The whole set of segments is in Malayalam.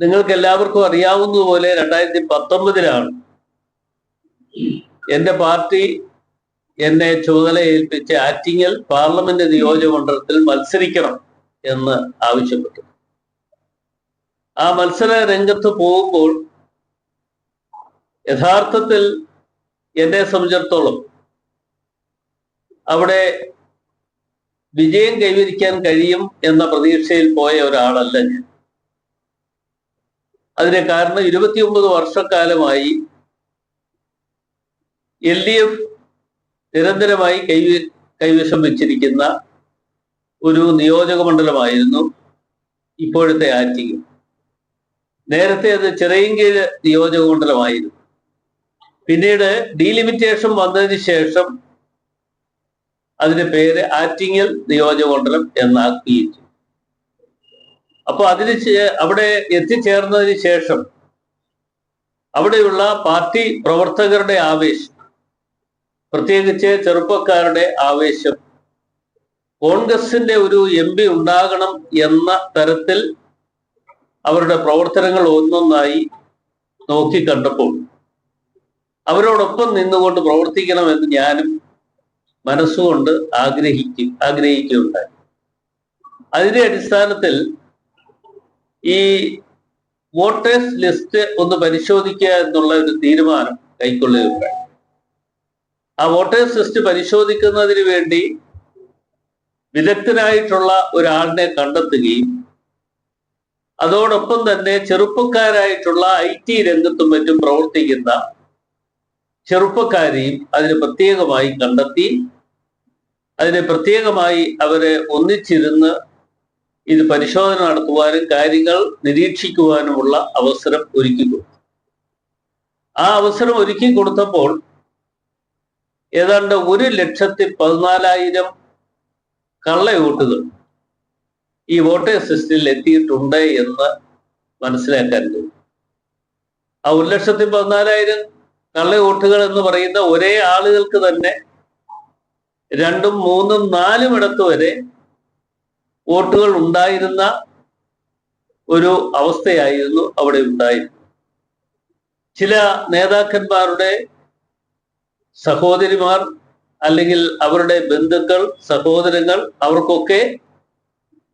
നിങ്ങൾക്ക് എല്ലാവർക്കും അറിയാവുന്നതുപോലെ രണ്ടായിരത്തി പത്തൊമ്പതിലാണ് എന്റെ പാർട്ടി എന്നെ ചുമതല ഏൽപ്പിച്ച് ആറ്റിങ്ങൽ പാർലമെന്റ് നിയോജക മണ്ഡലത്തിൽ മത്സരിക്കണം എന്ന് ആവശ്യപ്പെട്ടു. ആ മത്സര രംഗത്ത് പോകുമ്പോൾ യഥാർത്ഥത്തിൽ എന്നെ സംബന്ധിച്ചിടത്തോളം അവിടെ വിജയം കൈവരിക്കാൻ കഴിയും എന്ന പ്രതീക്ഷയിൽ പോയ ഒരാളല്ല ഞാൻ. അതിന് കാരണം ഇരുപത്തിയൊമ്പത് വർഷക്കാലമായി എൽ ഡി എഫ് നിരന്തരമായി കൈ കൈവശം വെച്ചിരിക്കുന്ന ഒരു നിയോജക മണ്ഡലമായിരുന്നു ഇപ്പോഴത്തെ ആറ്റിങ്ങൽ. നേരത്തെ അത് ചിറയൻകീഴ് നിയോജക മണ്ഡലമായിരുന്നു. പിന്നീട് ഡീലിമിറ്റേഷൻ വന്നതിന് ശേഷം അതിന്റെ പേര് ആറ്റിങ്ങൽ നിയോജക മണ്ഡലം എന്നാക്കിയിട്ടു അപ്പൊ അതിന് അവിടെ എത്തിച്ചേർന്നതിന് ശേഷം അവിടെയുള്ള പാർട്ടി പ്രവർത്തകരുടെ ആവേശം പ്രത്യേകിച്ച് ചെറുപ്പക്കാരുടെ ആവേശം കോൺഗ്രസിന്റെ ഒരു എം പി ഉണ്ടാകണം എന്ന തരത്തിൽ അവരുടെ പ്രവർത്തനങ്ങൾ ഒന്നൊന്നായി നോക്കിക്കണ്ടപ്പോൾ അവരോടൊപ്പം നിന്നുകൊണ്ട് പ്രവർത്തിക്കണമെന്ന് ഞാനും മനസ്സുകൊണ്ട് ആഗ്രഹിക്കും ആഗ്രഹിക്കുകയുണ്ടായി. അതിന്റെ അടിസ്ഥാനത്തിൽ ഈ വോട്ടേഴ്സ് ലിസ്റ്റ് ഒന്ന് പരിശോധിക്കുക എന്നുള്ള ഒരു തീരുമാനം കൈക്കൊള്ളുകയുണ്ടായി. ആ വോട്ടേഴ്സ് ലിസ്റ്റ് പരിശോധിക്കുന്നതിന് വേണ്ടി വിദഗ്ധനായിട്ടുള്ള ഒരാളിനെ കണ്ടെത്തുകയും അതോടൊപ്പം തന്നെ ചെറുപ്പക്കാരായിട്ടുള്ള ഐ ടി രംഗത്തും മറ്റും പ്രവർത്തിക്കുന്ന ചെറുപ്പക്കാരെയും അതിന് പ്രത്യേകമായി കണ്ടെത്തി അതിനെ പ്രത്യേകമായി അവരെ ഒന്നിച്ചിരുന്ന് ഇത് പരിശോധന നടത്തുവാനും കാര്യങ്ങൾ നിരീക്ഷിക്കുവാനുമുള്ള അവസരം ഒരുക്കി കൊടുത്തു. ആ അവസരം ഒരുക്കി കൊടുത്തപ്പോൾ ഏതാണ്ട് ഒരു ലക്ഷത്തി പതിനാലായിരം കള്ളവോട്ടുകൾ ഈ വോട്ടേഴ്സ് ലിസ്റ്റിൽ എത്തിയിട്ടുണ്ട് എന്ന് മനസ്സിലാക്കാൻ കഴിയും. ആ ഒരു ലക്ഷത്തി പതിനാലായിരം കള്ളവോട്ടുകൾ എന്ന് പറയുന്ന ഒരേ ആളുകൾക്ക് തന്നെ രണ്ടും മൂന്നും നാലും ഇടത്ത് വരെ വോട്ടുകൾ ഉണ്ടായിരുന്ന ഒരു അവസ്ഥയായിരുന്നു അവിടെ ഉണ്ടായിരുന്നത് ചില നേതാക്കന്മാരുടെ സഹോദരിമാർ അല്ലെങ്കിൽ അവരുടെ ബന്ധുക്കൾ സഹോദരങ്ങൾ അവർക്കൊക്കെ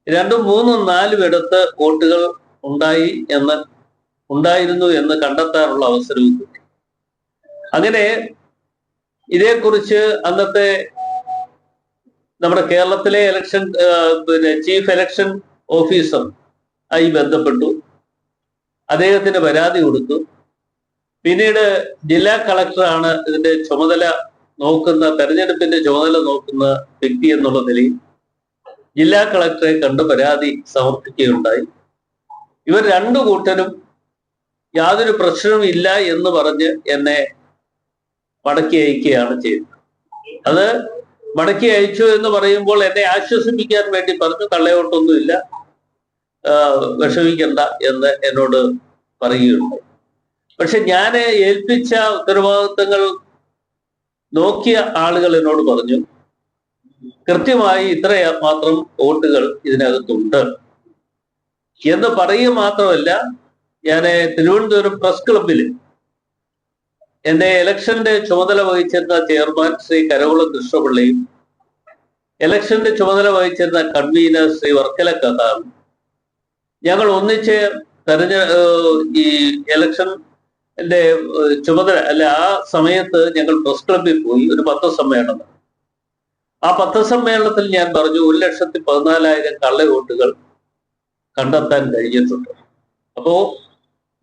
രണ്ടും മൂന്നും നാലും ഇടത്ത് വോട്ടുകൾ ഉണ്ടായി എന്ന് ഉണ്ടായിരുന്നു എന്ന് കണ്ടെത്താനുള്ള അവസരവും കിട്ടി. അങ്ങനെ ഇതേക്കുറിച്ച് അന്നത്തെ നമ്മുടെ കേരളത്തിലെ ഇലക്ഷൻ പിന്നെ ചീഫ് ഇലക്ഷൻ ഓഫീസർ ആയി ബന്ധപ്പെട്ടു. അദ്ദേഹത്തിന് പരാതി കൊടുത്തു. പിന്നീട് ജില്ലാ കളക്ടറാണ് ഇതിന്റെ ചുമതല നോക്കുന്ന തെരഞ്ഞെടുപ്പിന്റെ ചുമതല നോക്കുന്ന വ്യക്തി എന്നുള്ള നിലയിൽ ജില്ലാ കളക്ടറെ കണ്ട് പരാതി സമർപ്പിക്കുകയുണ്ടായി. ഇവർ രണ്ടു കൂട്ടരും യാതൊരു പ്രശ്നവും ഇല്ല എന്ന് പറഞ്ഞ് എന്നെ മടക്കി അയക്കുകയാണ് ചെയ്തത്. അത് മടക്കി അയച്ചു എന്ന് പറയുമ്പോൾ എന്നെ ആശ്വസിപ്പിക്കാൻ വേണ്ടി പറഞ്ഞു കള്ളയോട്ടൊന്നുമില്ല വിഷമിക്കണ്ട എന്ന് എന്നോട് പറയുകയുണ്ട് പക്ഷെ ഞാൻ ഏൽപ്പിച്ച ഉത്തരവാദിത്തങ്ങൾ നോക്കിയ ആളുകൾ എന്നോട് പറഞ്ഞു കൃത്യമായി ഇത്ര മാത്രം വോട്ടുകൾ ഇതിനകത്തുണ്ട്. എന്ന് പറയുക മാത്രമല്ല ഞാൻ തിരുവനന്തപുരം പ്രസ് ക്ലബിൽ എന്റെ ഇലക്ഷന്റെ ചുമതല വഹിച്ചിരുന്ന ചെയർമാൻ ശ്രീ കരകുളം കൃഷ്ണപിള്ളിയും ഇലക്ഷന്റെ ചുമതല വഹിച്ചിരുന്ന കൺവീനർ ശ്രീ വർക്കല കഥാറും ഞങ്ങൾ ഒന്നിച്ച് തെരഞ്ഞ ഈ ഇലക്ഷൻ എന്റെ ചുമതല അല്ല ആ സമയത്ത് ഞങ്ങൾ പ്രസ് ക്ലബിൽ പോയി ഒരു പത്രസമ്മേളനം. ആ പത്രസമ്മേളനത്തിൽ ഞാൻ പറഞ്ഞു ഒരു ലക്ഷത്തി പതിനാലായിരം കള്ള വോട്ടുകൾ കണ്ടെത്താൻ കഴിഞ്ഞിട്ടുണ്ട്. അപ്പോ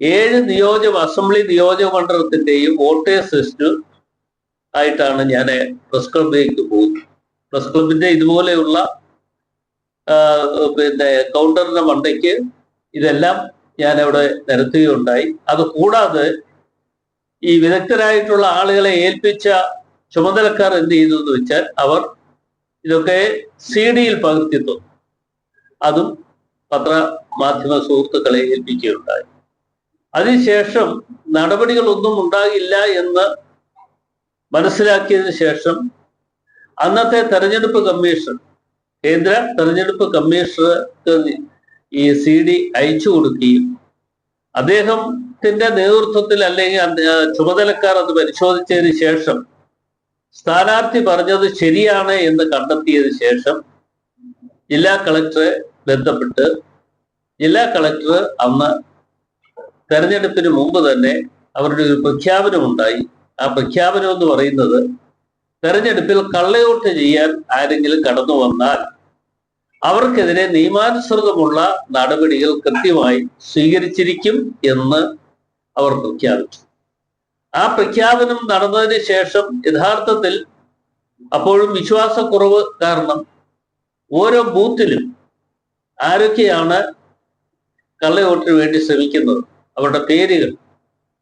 ഏഴ് നിയോജക അസംബ്ലി നിയോജക മണ്ഡലത്തിന്റെയും വോട്ടേഴ്സ് ലിസ്റ്റ് ആയിട്ടാണ് ഞാൻ പ്രസ് ക്ലബിലേക്ക് പോകുന്നത്. പ്രസ് ക്ലബിന്റെ ഇതുപോലെയുള്ള പിന്നെ കൗണ്ടറിന്റെ മണ്ടയ്ക്ക് ഇതെല്ലാം ഞാൻ അവിടെ നിരത്തുകയുണ്ടായി. അത് കൂടാതെ ഈ വിദഗ്ധരായിട്ടുള്ള ആളുകളെ ഏൽപ്പിച്ച ചുമതലക്കാർ എന്ത് ചെയ്തു എന്ന് വെച്ചാൽ അവർ ഇതൊക്കെ സി ഡിയിൽ പകർത്തി തന്നു അതും പത്രമാധ്യമ സുഹൃത്തുക്കളെ ഏൽപ്പിക്കുകയുണ്ടായി. അതിനുശേഷം നടപടികളൊന്നും ഉണ്ടാകില്ല എന്ന് മനസ്സിലാക്കിയതിനു ശേഷം അന്നത്തെ തെരഞ്ഞെടുപ്പ് കമ്മീഷൻ കേന്ദ്ര തെരഞ്ഞെടുപ്പ് കമ്മീഷണർക്ക് ഈ സി ഡി അയച്ചു കൊടുക്കുകയും അദ്ദേഹത്തിന്റെ നേതൃത്വത്തിൽ അല്ലെങ്കിൽ ചുമതലക്കാർ അത് പരിശോധിച്ചതിന് ശേഷം സ്ഥാനാർത്ഥി പറഞ്ഞത് ശരിയാണ് എന്ന് കണ്ടെത്തിയതിന് ശേഷം ജില്ലാ കളക്ടറെ ബന്ധപ്പെട്ട് ജില്ലാ കളക്ടർ അന്ന് തെരഞ്ഞെടുപ്പിന് മുമ്പ് തന്നെ അവരുടെ ഒരു പ്രഖ്യാപനമുണ്ടായി ആ പ്രഖ്യാപനം എന്ന് പറയുന്നത് തെരഞ്ഞെടുപ്പിൽ കള്ളയോട്ട് ചെയ്യാൻ ആരെങ്കിലും കടന്നു വന്നാൽ അവർക്കെതിരെ നിയമാനുസൃതമുള്ള നടപടികൾ കൃത്യമായി സ്വീകരിച്ചിരിക്കും എന്ന് അവർ പ്രഖ്യാപിച്ചു. ആ പ്രഖ്യാപനം നടന്നതിന് ശേഷം യഥാർത്ഥത്തിൽ അപ്പോഴും വിശ്വാസക്കുറവ് കാരണം ഓരോ ബൂത്തിലും ആരൊക്കെയാണ് കള്ളവോട്ടിന് വേണ്ടി ശ്രമിക്കുന്നത്? അവരുടെ പേരുകൾ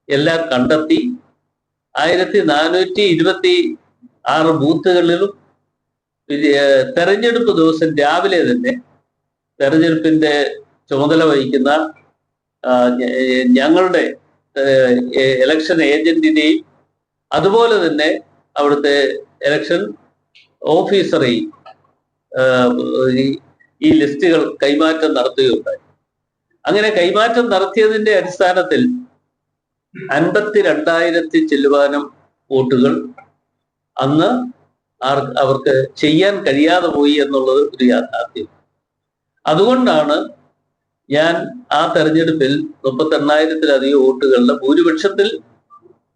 എല്ലാം കണ്ടെത്തി ആയിരത്തി നാനൂറ്റി ഇരുപത്തി ആറ് ബൂത്തുകളിലും തെരഞ്ഞെടുപ്പ് ദിവസം രാവിലെ തന്നെ തെരഞ്ഞെടുപ്പിന്റെ ചുമതല വഹിക്കുന്ന ഞങ്ങളുടെ ഇലക്ഷൻ ഏജന്റിനെയും അതുപോലെ തന്നെ അവിടുത്തെ ഇലക്ഷൻ ഓഫീസറെയും ഈ- ലിസ്റ്റുകൾ കൈമാറ്റം നടത്തുകയുണ്ടായി. അങ്ങനെ കൈമാറ്റം നടത്തിയതിന്റെ അടിസ്ഥാനത്തിൽ അൻപത്തി രണ്ടായിരത്തി ചില്ലുവാനം വോട്ടുകൾ അന്ന് അവർക്ക് ചെയ്യാൻ കഴിയാതെ പോയി എന്നുള്ളത് ഒരു യാഥാർത്ഥ്യം. അതുകൊണ്ടാണ് ഞാൻ ആ തെരഞ്ഞെടുപ്പിൽ മുപ്പത്തി എണ്ണായിരത്തിലധികം വോട്ടുകളുടെ ഭൂരിപക്ഷത്തിൽ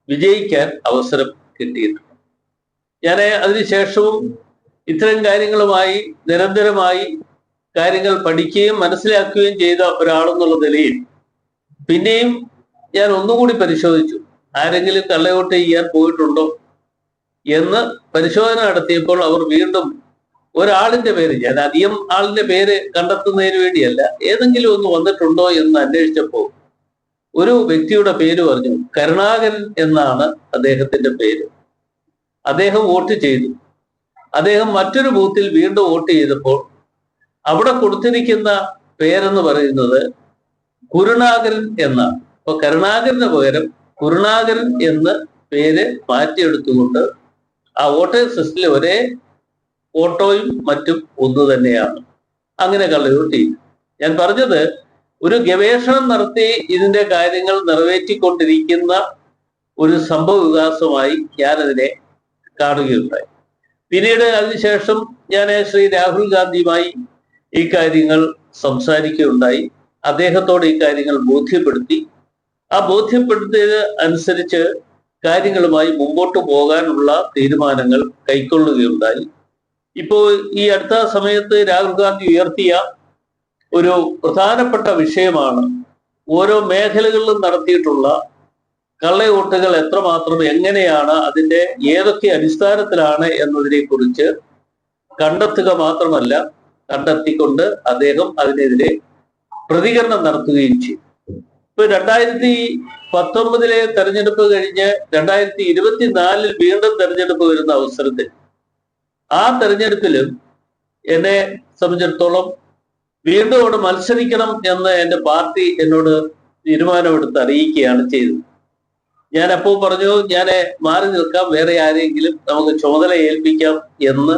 വിജയിക്കാൻ അവസരം കിട്ടിയത്. ഞാൻ അതിനുശേഷവും ഇത്തരം കാര്യങ്ങളുമായി നിരന്തരമായി കാര്യങ്ങൾ പഠിക്കുകയും മനസ്സിലാക്കുകയും ചെയ്ത ഒരാളെന്നുള്ള നിലയിൽ പിന്നെയും ഞാൻ ഒന്നുകൂടി പരിശോധിച്ചു. ആരെങ്കിലും കള്ളയോട്ട് ചെയ്യാൻ പോയിട്ടുണ്ടോ എന്ന് പരിശോധന നടത്തിയപ്പോൾ അവർ വീണ്ടും ഒരാളിന്റെ പേര് ഞാൻ അധികം ആളിന്റെ പേര് കണ്ടെത്തുന്നതിന് വേണ്ടിയല്ല ഏതെങ്കിലും ഒന്ന് വന്നിട്ടുണ്ടോ എന്ന് അന്വേഷിച്ചപ്പോൾ ഒരു വ്യക്തിയുടെ പേര് പറഞ്ഞു കരുണാകരൻ എന്നാണ് അദ്ദേഹത്തിന്റെ പേര്. അദ്ദേഹം വോട്ട് ചെയ്തു. അദ്ദേഹം മറ്റൊരു ബൂത്തിൽ വീണ്ടും വോട്ട് ചെയ്തപ്പോൾ അവിടെ കൊടുത്തിരിക്കുന്ന പേരെന്ന് പറയുന്നത് കുരുണാകരൻ എന്നാണ്. അപ്പൊ കരുണാകരന് പകരം കുരുണാകരൻ എന്ന് പേര് മാറ്റിയെടുത്തുകൊണ്ട് ആ വോട്ടേഴ്സ് സിസ്റ്റിലെ ഒരേ ഓട്ടോയും മറ്റും ഒന്ന് തന്നെയാണ്. അങ്ങനെ കള്ളയൂട്ടി ഞാൻ പറഞ്ഞത് ഒരു ഗവേഷണം നടത്തി ഇതിന്റെ കാര്യങ്ങൾ നിറവേറ്റിക്കൊണ്ടിരിക്കുന്ന ഒരു സംഭവ വികാസമായി ഞാനതിനെ കാണുകയുണ്ടായി. പിന്നീട് അതിനുശേഷം ഞാൻ ശ്രീ രാഹുൽ ഗാന്ധിയുമായി ഈ കാര്യങ്ങൾ സംസാരിക്കുകയുണ്ടായി. അദ്ദേഹത്തോട് ഈ കാര്യങ്ങൾ ബോധ്യപ്പെടുത്തി. ആ ബോധ്യപ്പെടുത്തിയത് അനുസരിച്ച് കാര്യങ്ങളുമായി മുമ്പോട്ട് പോകാനുള്ള തീരുമാനങ്ങൾ കൈക്കൊള്ളുകയുണ്ടായി. ഇപ്പോൾ ഈ അടുത്ത സമയത്ത് രാഹുൽ ഗാന്ധി ഉയർത്തിയ ഒരു പ്രധാനപ്പെട്ട വിഷയമാണ് ഓരോ മേഖലകളിലും നടത്തിയിട്ടുള്ള കള്ളയോട്ടുകൾ എത്രമാത്രം എങ്ങനെയാണ് അതിന്റെ ഏതൊക്കെ അടിസ്ഥാനത്തിലാണ് എന്നതിനെ കുറിച്ച് കണ്ടെത്തുക മാത്രമല്ല കണ്ടെത്തിക്കൊണ്ട് അദ്ദേഹം അതിനെതിരെ പ്രതികരണം നടത്തുകയും ചെയ്തു. ഇപ്പൊ രണ്ടായിരത്തി പത്തൊമ്പതിലെ തെരഞ്ഞെടുപ്പ് കഴിഞ്ഞ് രണ്ടായിരത്തി ഇരുപത്തിനാലിൽ വീണ്ടും തെരഞ്ഞെടുപ്പ് വരുന്ന അവസരത്തിൽ ആ തെരഞ്ഞെടുപ്പിലും എന്നെ സംബന്ധിച്ചിടത്തോളം വീണ്ടും അവിടെ മത്സരിക്കണം എന്ന് എന്റെ പാർട്ടി എന്നോട് തീരുമാനമെടുത്ത് അറിയിക്കുകയാണ് ചെയ്തത്. ഞാൻ അപ്പോൾ പറഞ്ഞു ഞാൻ മാറി നിൽക്കാം വേറെ ആരെങ്കിലും നമുക്ക് ചുമതല ഏൽപ്പിക്കാം എന്ന്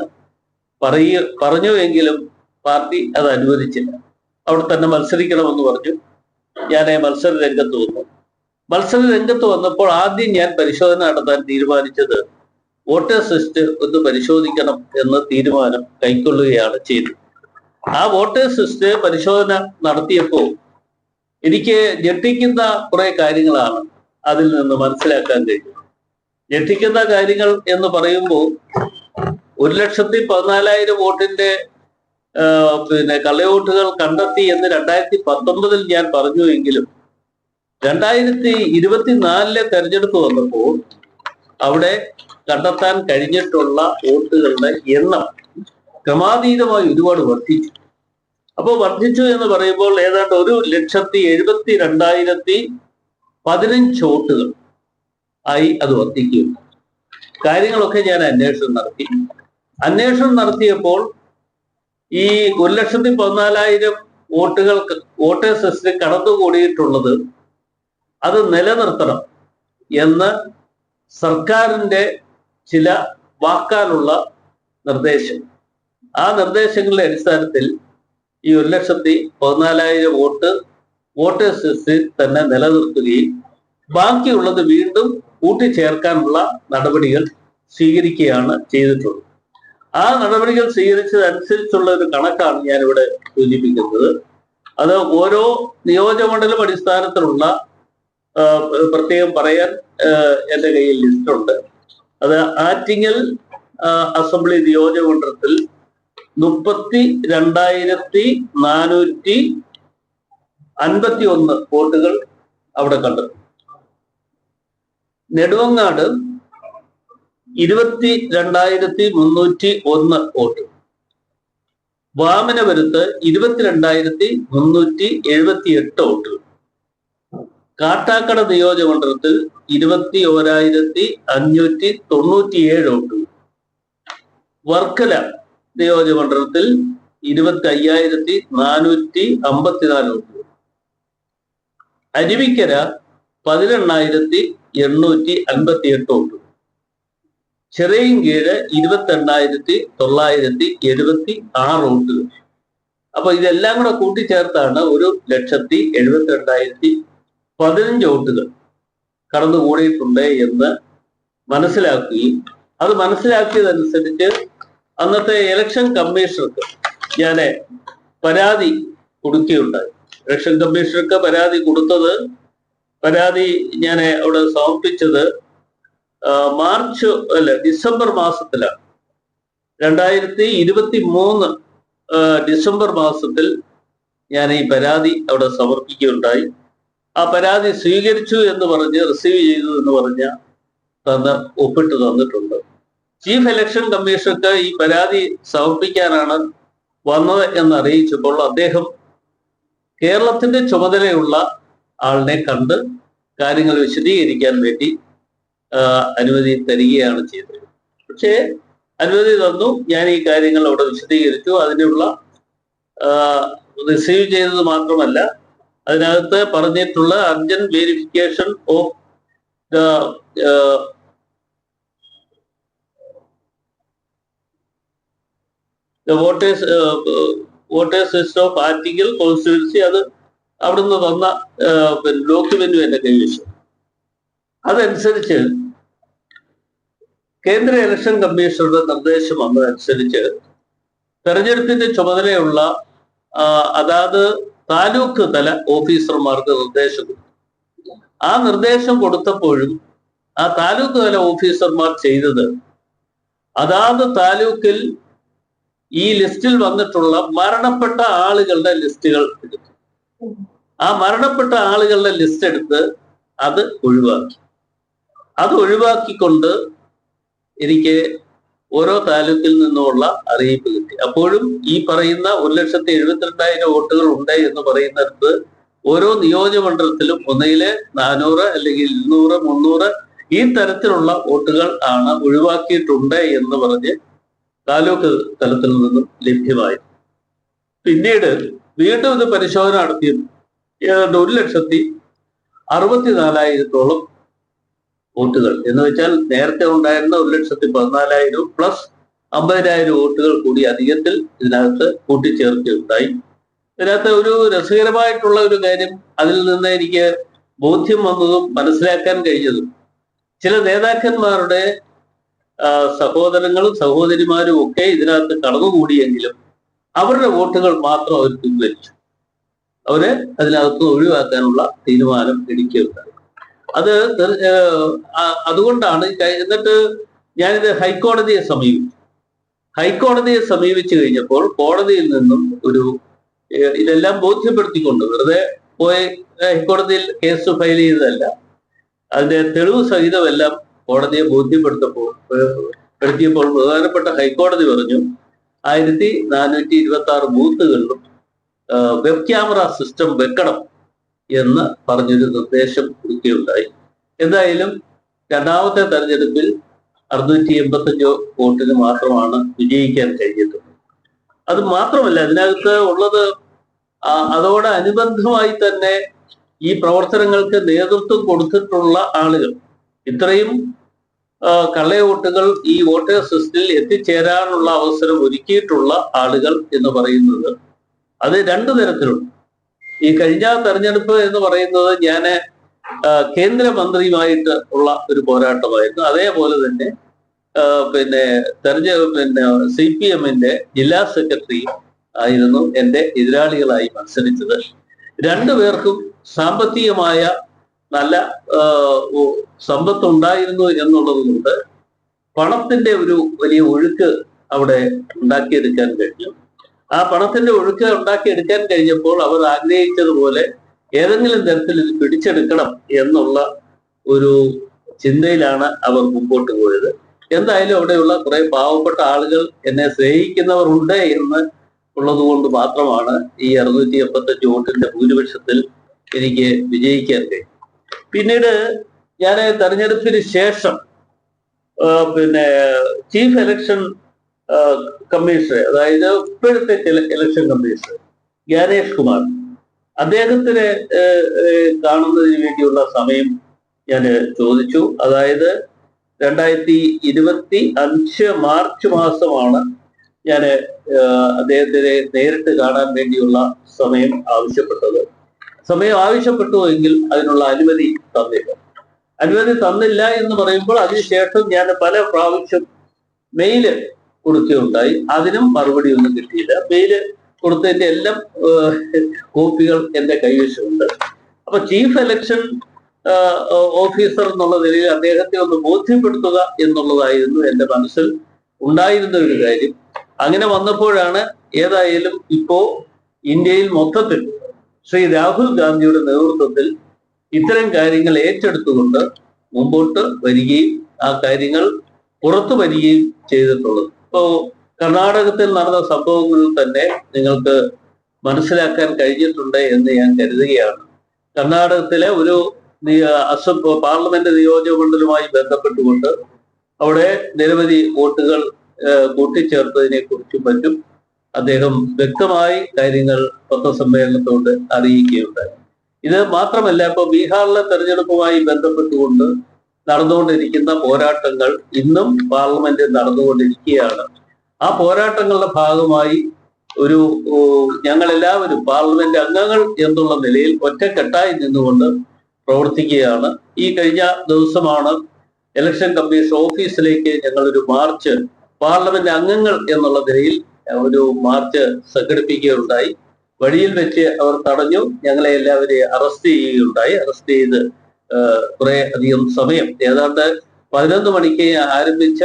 പറയ പറഞ്ഞുവെങ്കിലും പാർട്ടി അത് അനുവദിച്ചില്ല. അവിടെ തന്നെ മത്സരിക്കണമെന്ന് പറഞ്ഞു. ഞാൻ മത്സര രംഗത്ത് വന്നു. മത്സര രംഗത്ത് വന്നപ്പോൾ ആദ്യം ഞാൻ പരിശോധന നടത്താൻ തീരുമാനിച്ചത് വോട്ടേഴ്സ് ലിസ്റ്റ് ഒന്ന് പരിശോധിക്കണം എന്ന തീരുമാനം കൈക്കൊള്ളുകയാണ് ചെയ്തത്. ആ വോട്ടേഴ്സ് ലിസ്റ്റ് പരിശോധന നടത്തിയപ്പോൾ എനിക്ക് ഞെട്ടിക്കുന്ന കുറെ കാര്യങ്ങളാണ് അതിൽ നിന്ന് മനസ്സിലാക്കാൻ കഴിയും ഞെട്ടിക്കുന്ന കാര്യങ്ങൾ എന്ന് പറയുമ്പോൾ ഒരു ലക്ഷത്തി പതിനാലായിരം വോട്ടിന്റെ പിന്നെ കള്ളവോട്ടുകൾ കണ്ടെത്തി എന്ന് രണ്ടായിരത്തി പത്തൊമ്പതിൽ ഞാൻ പറഞ്ഞു എങ്കിലും രണ്ടായിരത്തി ഇരുപത്തിനാലിലെ തെരഞ്ഞെടുപ്പ് വന്നപ്പോൾ അവിടെ കണ്ടെത്താൻ കഴിഞ്ഞിട്ടുള്ള വോട്ടുകളുടെ എണ്ണം ക്രമാതീതമായി ഒരുപാട് വർദ്ധിച്ചു. അപ്പോൾ വർദ്ധിച്ചു എന്ന് പറയുമ്പോൾ ഏതാണ്ട് ഒരു ലക്ഷത്തി എഴുപത്തി രണ്ടായിരത്തി പതിനഞ്ച് വോട്ടുകൾ ആയി അത് വർദ്ധിക്കുന്നു കാര്യങ്ങളൊക്കെ ഞാൻ അന്വേഷണം നടത്തി. അന്വേഷണം നടത്തിയപ്പോൾ ഈ ഒരു ലക്ഷത്തി പതിനാലായിരം വോട്ടുകൾ വോട്ടേഴ്സ് ലിസ്റ്റിൽ കടന്നുകൂടിയിട്ടുള്ളത് അത് നിലനിർത്തണം എന്ന് സർക്കാരിന്റെ ചില വാക്കാലുള്ള നിർദ്ദേശം. ആ നിർദ്ദേശങ്ങളുടെ അടിസ്ഥാനത്തിൽ ഈ ഒരു ലക്ഷത്തി പതിനാലായിരം വോട്ട് വോട്ടേഴ്സ് ലിസ്റ്റിൽ തന്നെ നിലനിർത്തുകയും ബാക്കിയുള്ളത് വീണ്ടും കൂട്ടിച്ചേർക്കാനുള്ള നടപടികൾ സ്വീകരിക്കുകയാണ് ചെയ്തിട്ടുള്ളത്. ആ നടപടികൾ സ്വീകരിച്ചതനുസരിച്ചുള്ള ഒരു കണക്കാണ് ഞാനിവിടെ സൂചിപ്പിക്കുന്നത്. അത് ഓരോ നിയോജകമണ്ഡലം അടിസ്ഥാനത്തിലുള്ള പ്രത്യേകം പറയാൻ എന്റെ കയ്യിൽ ലിസ്റ്റുണ്ട്. അത് ആറ്റിങ്ങൽ അസംബ്ലി നിയോജകമണ്ഡലത്തിൽ മുപ്പത്തി രണ്ടായിരത്തി നാനൂറ്റി അൻപത്തി ഒന്ന് വോട്ടുകൾ അവിടെ കണ്ടു. നെടുവങ്ങാട് ഇരുപത്തി രണ്ടായിരത്തി മുന്നൂറ്റി ഒന്ന് വോട്ട്. വാമനപുരത്ത് ഇരുപത്തിരണ്ടായിരത്തി മുന്നൂറ്റി എഴുപത്തി എട്ട് വോട്ടുകൾ കാട്ടാക്കട നിയോജകമണ്ഡലത്തിൽ ഇരുപത്തി ഓരായിരത്തി അഞ്ഞൂറ്റി തൊണ്ണൂറ്റിയേഴ് വോട്ടുകൾ വർക്കല നിയോജകമണ്ഡലത്തിൽ ഇരുപത്തി അയ്യായിരത്തി നാനൂറ്റി അമ്പത്തിനാല് വോട്ട്. അരുവിക്കര പതിനെണ്ണായിരത്തി എണ്ണൂറ്റി അൻപത്തി എട്ട് വോട്ടുകൾ ചെറിയൻകീഴ് ഇരുപത്തി എണ്ണായിരത്തി തൊള്ളായിരത്തി എഴുപത്തി ആറ് വോട്ടുകൾ അപ്പൊ ഇതെല്ലാം കൂടെ കൂട്ടിച്ചേർത്താണ് ഒരു ലക്ഷത്തി എഴുപത്തി രണ്ടായിരത്തി പതിനഞ്ച് വോട്ടുകൾ കടന്നുകൂടിയിട്ടുണ്ട് എന്ന് മനസ്സിലാക്കുകയും അത് മനസ്സിലാക്കിയതനുസരിച്ച് അന്നത്തെ ഇലക്ഷൻ കമ്മീഷണർക്ക് ഞാൻ പരാതി കൊടുക്കുകയുണ്ടായി. ഇലക്ഷൻ കമ്മീഷണർക്ക് പരാതി കൊടുത്തത് പരാതി ഞാൻ അവിടെ സമർപ്പിച്ചത് മാർച്ച് അല്ല ഡിസംബർ മാസത്തിലാണ്. രണ്ടായിരത്തി ഇരുപത്തി മൂന്ന് ഡിസംബർ മാസത്തിൽ ഞാൻ ഈ പരാതി അവിടെ സമർപ്പിക്കുകയുണ്ടായി. ആ പരാതി സ്വീകരിച്ചു എന്ന് പറഞ്ഞ് റിസീവ് ചെയ്തു എന്ന് പറഞ്ഞ തന്ന് ഒപ്പിട്ട് തന്നിട്ടുണ്ട്. ചീഫ് ഇലക്ഷൻ കമ്മീഷണർക്ക് ഈ പരാതി സമർപ്പിക്കാനാണ് വന്നത് എന്ന് അറിയിച്ചപ്പോൾ അദ്ദേഹം കേരളത്തിന്റെ ചുമതലയുള്ള ആളിനെ കണ്ട് കാര്യങ്ങൾ വിശദീകരിക്കാൻ വേണ്ടി അനുമതി തരികയാണ് ചെയ്തത്. പക്ഷേ അനുമതി തന്നു. ഞാൻ ഈ കാര്യങ്ങൾ അവിടെ വിശദീകരിച്ചു. അതിനുള്ള റിസീവ് ചെയ്തത് മാത്രമല്ല അതിനകത്ത് പറഞ്ഞിട്ടുള്ള urgent verification of the voters list of article constituency അത് അവിടുന്ന് തന്ന ഡോക്യുമെന്റും എന്റെ കൈവശം അതനുസരിച്ച് കേന്ദ്ര ഇലക്ഷൻ കമ്മീഷണറുടെ നിർദ്ദേശം വന്നതനുസരിച്ച് തെരഞ്ഞെടുപ്പിന്റെ ചുമതലയുള്ള അതാത് താലൂക്ക് തല ഓഫീസർമാർക്ക് നിർദ്ദേശം കൊടുത്തു. ആ നിർദ്ദേശം കൊടുത്തപ്പോഴും ആ താലൂക്ക് തല ഓഫീസർമാർ ചെയ്തത് അതാത് താലൂക്കിൽ ഈ ലിസ്റ്റിൽ വന്നിട്ടുള്ള മരണപ്പെട്ട ആളുകളുടെ ലിസ്റ്റുകൾ എടുത്തു. ആ മരണപ്പെട്ട ആളുകളുടെ ലിസ്റ്റ് എടുത്ത് അത് ഒഴിവാക്കി. അത് ഒഴിവാക്കിക്കൊണ്ട് എനിക്ക് ഓരോ താലൂക്കിൽ നിന്നുമുള്ള അറിയിപ്പ് കിട്ടി. അപ്പോഴും ഈ പറയുന്ന ഒരു ലക്ഷത്തി എഴുപത്തിരണ്ടായിരം വോട്ടുകൾ ഉണ്ട് എന്ന് പറയുന്നിടത്ത് ഓരോ നിയോജകമണ്ഡലത്തിലും ഒന്നിലെ നാനൂറ് അല്ലെങ്കിൽ ഇരുന്നൂറ് മുന്നൂറ് ഈ തരത്തിലുള്ള വോട്ടുകൾ ആണ് ഒഴിവാക്കിയിട്ടുണ്ട് എന്ന് പറഞ്ഞ് താലൂക്ക് തലത്തിൽ നിന്നും ലഭ്യമായി. പിന്നീട് വീണ്ടും ഇത് പരിശോധന നടത്തിയത് ഏതാണ്ട് ഒരു ലക്ഷത്തി അറുപത്തിനാലായിരത്തോളം വോട്ടുകൾ. എന്ന് വെച്ചാൽ നേരത്തെ ഉണ്ടായിരുന്ന ഒരു ലക്ഷത്തി പതിനാലായിരം പ്ലസ് അമ്പതിനായിരം വോട്ടുകൾ കൂടി അധികത്തിൽ ഇതിനകത്ത് കൂട്ടിച്ചേർക്കുകയുണ്ടായി ഇതിനകത്ത് ഒരു രസകരമായിട്ടുള്ള ഒരു കാര്യം അതിൽ നിന്ന് എനിക്ക് ബോധ്യം വന്നതും മനസ്സിലാക്കാൻ കഴിഞ്ഞതും ചില നേതാക്കന്മാരുടെ സഹോദരങ്ങളും സഹോദരിമാരും ഒക്കെ ഇതിനകത്ത് കടന്നുകൂടിയെങ്കിലും അവരുടെ വോട്ടുകൾ മാത്രം അവർ പിൻവലിച്ചു. അവരെ അതിനകത്ത് ഒഴിവാക്കാനുള്ള തീരുമാനം എടുക്കുകയുണ്ടായി. അത് അതുകൊണ്ടാണ് എന്നിട്ട് ഞാനിത് ഹൈക്കോടതിയെ സമീപിച്ചു. ഹൈക്കോടതിയെ സമീപിച്ചു കഴിഞ്ഞപ്പോൾ കോടതിയിൽ നിന്നും ഒരു ഇതെല്ലാം ബോധ്യപ്പെടുത്തിക്കൊണ്ട് വെറുതെ പോയി ഹൈക്കോടതിയിൽ കേസ് ഫയൽ ചെയ്തതല്ല. അതിന്റെ തെളിവ് സഹിതമെല്ലാം കോടതിയെ ബോധ്യപ്പെടുത്തപ്പോൾ പെടുത്തിയപ്പോൾ പ്രധാനപ്പെട്ട ഹൈക്കോടതി പറഞ്ഞു ആയിരത്തി നാനൂറ്റി ഇരുപത്തി ആറ് ബൂത്തുകളിലും വെബ് ക്യാമറ സിസ്റ്റം വെക്കണം. എന്ന് പറഞ്ഞൊരു നിർദ്ദേശം കൊടുക്കുകയുണ്ടായി. എന്തായാലും രണ്ടാമത്തെ തെരഞ്ഞെടുപ്പിൽ അറുന്നൂറ്റി എൺപത്തഞ്ചോ വോട്ടിന് മാത്രമാണ് വിജയിക്കാൻ കഴിഞ്ഞിട്ടുള്ളത് അത് മാത്രമല്ല അതിനകത്ത് ഉള്ളത് അതോടനുബന്ധമായി അതോട് തന്നെ ഈ പ്രവർത്തനങ്ങൾക്ക് നേതൃത്വം കൊടുത്തിട്ടുള്ള ആളുകൾ. ഇത്രയും കള്ളയോട്ടുകൾ ഈ വോട്ടേഴ്സ് ലിസ്റ്റിൽ എത്തിച്ചേരാനുള്ള അവസരം ഒരുക്കിയിട്ടുള്ള ആളുകൾ എന്ന് പറയുന്നത് അത് രണ്ടു തരത്തിലുണ്ട്. ഈ കഴിഞ്ഞ തെരഞ്ഞെടുപ്പ് എന്ന് പറയുന്നത് ഞാൻ കേന്ദ്രമന്ത്രിയുമായിട്ട് ഉള്ള ഒരു പോരാട്ടമായിരുന്നു. അതേപോലെ തന്നെ പിന്നെ തെരഞ്ഞ പിന്നെ സി പി എമ്മിന്റെ ജില്ലാ സെക്രട്ടറി ആയിരുന്നു എന്റെ എതിരാളികളായി മത്സരിച്ചത്. രണ്ടുപേർക്കും സാമ്പത്തികമായ നല്ല സമ്പത്ത് ഉണ്ടായിരുന്നു എന്നുള്ളത് കൊണ്ട് പണത്തിന്റെ ഒരു വലിയ ഒഴുക്ക് അവിടെ ഉണ്ടാക്കിയെടുക്കാൻ കഴിഞ്ഞു. ആ പണത്തിന്റെ ഒഴുക്ക് ഉണ്ടാക്കിയെടുക്കാൻ കഴിഞ്ഞപ്പോൾ അവർ ആഗ്രഹിച്ചതുപോലെ ഏതെങ്കിലും തരത്തിൽ ഇത് പിടിച്ചെടുക്കണം എന്നുള്ള ഒരു ചിന്തയിലാണ് അവർ മുമ്പോട്ട് പോയത്. എന്തായാലും അവിടെയുള്ള കുറെ പാവപ്പെട്ട ആളുകൾ എന്നെ സ്നേഹിക്കുന്നവർ ഉണ്ട് എന്ന് ഉള്ളത് കൊണ്ട് മാത്രമാണ് ഈ അറുന്നൂറ്റി എൺപത്തഞ്ച് വോട്ടിന്റെ ഭൂരിപക്ഷത്തിൽ എനിക്ക് വിജയിക്കാൻ കഴിയും പിന്നീട് ഞാൻ തെരഞ്ഞെടുപ്പിന് ശേഷം പിന്നെ ചീഫ് ഇലക്ഷൻ കമ്മീഷണർ അതായത് ഇപ്പോഴത്തെ ഇല- ഇലക്ഷൻ കമ്മീഷണർ ജ്ഞാനേഷ് കുമാർ. അദ്ദേഹത്തിന് കാണുന്നതിന് വേണ്ടിയുള്ള സമയം ഞാൻ ചോദിച്ചു. അതായത് രണ്ടായിരത്തി ഇരുപത്തി അഞ്ച് മാർച്ച് മാസമാണ് ഞാൻ അദ്ദേഹത്തിനെ നേരിട്ട് കാണാൻ വേണ്ടിയുള്ള സമയം ആവശ്യപ്പെട്ടത്. സമയം ആവശ്യപ്പെട്ടു എങ്കിൽ അതിനുള്ള അനുമതി തന്നില്ല. അനുമതി തന്നില്ല എന്ന് പറയുമ്പോൾ അതിനുശേഷം ഞാൻ പല പ്രാവശ്യം മെയിൽ കൊടുക്കുകയുണ്ടായി. അതിനും മറുപടി ഒന്നും കിട്ടിയില്ല. മെയിൽ കൊടുത്തതിന്റെ എല്ലാം കോപ്പികൾ എന്റെ കൈവശമുണ്ട്. അപ്പൊ ചീഫ് ഇലക്ഷൻ ഓഫീസർ എന്നുള്ള നിലയിൽ അദ്ദേഹത്തെ ഒന്ന് ബോധ്യപ്പെടുത്തുക എന്നുള്ളതായിരുന്നു എന്റെ മനസ്സിൽ ഉണ്ടായിരുന്ന ഒരു കാര്യം. അങ്ങനെ വന്നപ്പോഴാണ് ഏതായാലും ഇപ്പോ ഇന്ത്യയിൽ മൊത്തത്തിൽ ശ്രീ രാഹുൽ ഗാന്ധിയുടെ നേതൃത്വത്തിൽ ഇത്തരം കാര്യങ്ങൾ ഏറ്റെടുത്തുകൊണ്ട് മുമ്പോട്ട് വരികയും ആ കാര്യങ്ങൾ പുറത്തു വരികയും ചെയ്തിട്ടുള്ളത്. ഇപ്പോ കർണാടകത്തിൽ നടന്ന സംഭവങ്ങളിൽ തന്നെ നിങ്ങൾക്ക് മനസ്സിലാക്കാൻ കഴിഞ്ഞിട്ടുണ്ട് എന്ന് ഞാൻ കരുതുകയാണ്. കർണാടകത്തിലെ ഒരു അസം പാർലമെന്റ് നിയോജക മണ്ഡലവുമായി ബന്ധപ്പെട്ടുകൊണ്ട് അവിടെ നിരവധി വോട്ടുകൾ കൂട്ടിച്ചേർത്തതിനെ കുറിച്ചും മറ്റും അദ്ദേഹം വ്യക്തമായി കാര്യങ്ങൾ പത്രസമ്മേളനത്തോട് അറിയിക്കുകയുണ്ടായി. ഇത് മാത്രമല്ല ഇപ്പൊ ബീഹാറിലെ തെരഞ്ഞെടുപ്പുമായി ബന്ധപ്പെട്ടുകൊണ്ട് നടന്നുകൊണ്ടിരിക്കുന്ന പോരാട്ടങ്ങൾ ഇന്നും പാർലമെന്റിൽ നടന്നുകൊണ്ടിരിക്കുകയാണ്. ആ പോരാട്ടങ്ങളുടെ ഭാഗമായി ഒരു ഞങ്ങളെല്ലാവരും പാർലമെന്റ് അംഗങ്ങൾ എന്നുള്ള നിലയിൽ ഒറ്റക്കെട്ടായി നിന്നുകൊണ്ട് പ്രവർത്തിക്കുകയാണ്. ഈ കഴിഞ്ഞ ദിവസമാണ് ഇലക്ഷൻ കമ്മീഷൻ ഓഫീസിലേക്ക് ഞങ്ങളൊരു മാർച്ച് പാർലമെന്റ് അംഗങ്ങൾ എന്നുള്ള നിലയിൽ ഒരു മാർച്ച് സംഘടിപ്പിക്കുകയുണ്ടായി. വഴിയിൽ വെച്ച് അവർ തടഞ്ഞു. ഞങ്ങളെ എല്ലാവരെയും അറസ്റ്റ് ചെയ്യുകയുണ്ടായി. അറസ്റ്റ് ചെയ്ത് കുറെ അധികം സമയം. ഏതാണ്ട് പതിനൊന്ന് മണിക്ക് ആരംഭിച്ച